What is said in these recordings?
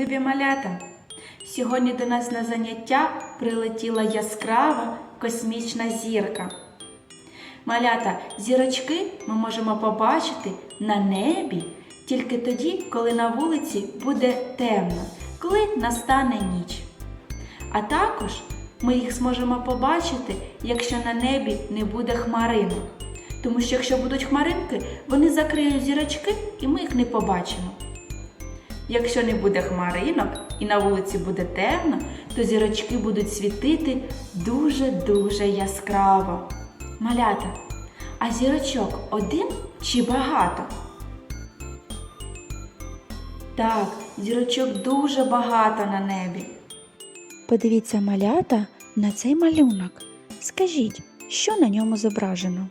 любі малята! Сьогодні до нас на заняття прилетіла яскрава космічна зірка. Малята, зірочки ми можемо побачити на небі тільки тоді, коли на вулиці буде темно, коли настане ніч. А також ми їх зможемо побачити, якщо на небі не буде хмаринок. Тому що якщо будуть хмаринки, вони закриють зірочки і ми їх не побачимо. Якщо не буде хмаринок і на вулиці буде темно, то зірочки будуть світити дуже-дуже яскраво. Малята, а зірочок один чи багато? Так, зірочок дуже багато на небі. Подивіться малята на цей малюнок. Скажіть, що на ньому зображено?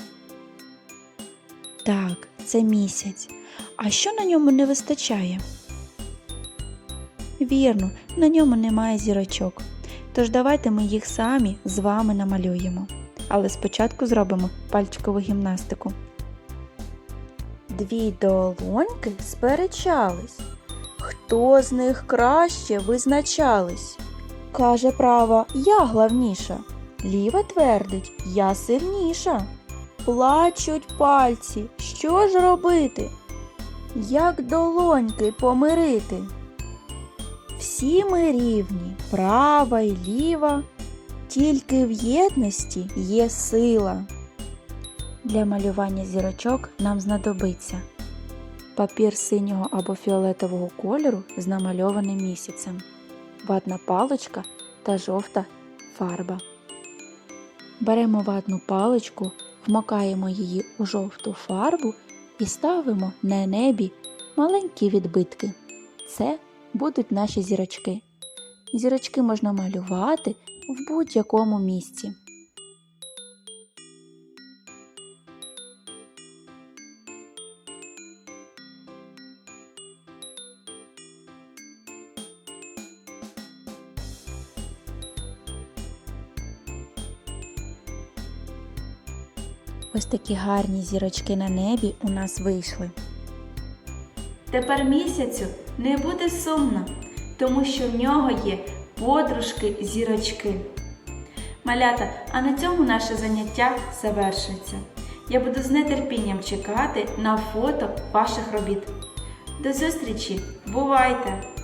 Так, це місяць. А що на ньому не вистачає? Вірно, на ньому немає зірочок. Тож давайте ми їх самі з вами намалюємо. Але спочатку зробимо пальчикову гімнастику. Дві долоньки сперечались. Хто з них краще визначались? Каже права, я главніша. Ліва твердить, я сильніша. Плачуть пальці, що ж робити? Як долоньки помирити? Всі ми рівні, права й ліва, тільки в єдності є сила. Для малювання зірочок нам знадобиться папір синього або фіолетового кольору з намальованим місяцем ватна паличка та жовта фарба. Беремо ватну паличку, вмокаємо її у жовту фарбу і ставимо на небі маленькі відбитки. Це будуть наші зірочки. Зірочки можна малювати в будь-якому місці. Ось такі гарні зірочки на небі у нас вийшли. Тепер місяцю не буде сумно, тому що в нього є подружки зірочки. Малята, а на цьому наше заняття завершується. Я буду з нетерпінням чекати на фото ваших робіт. До зустрічі! Бувайте!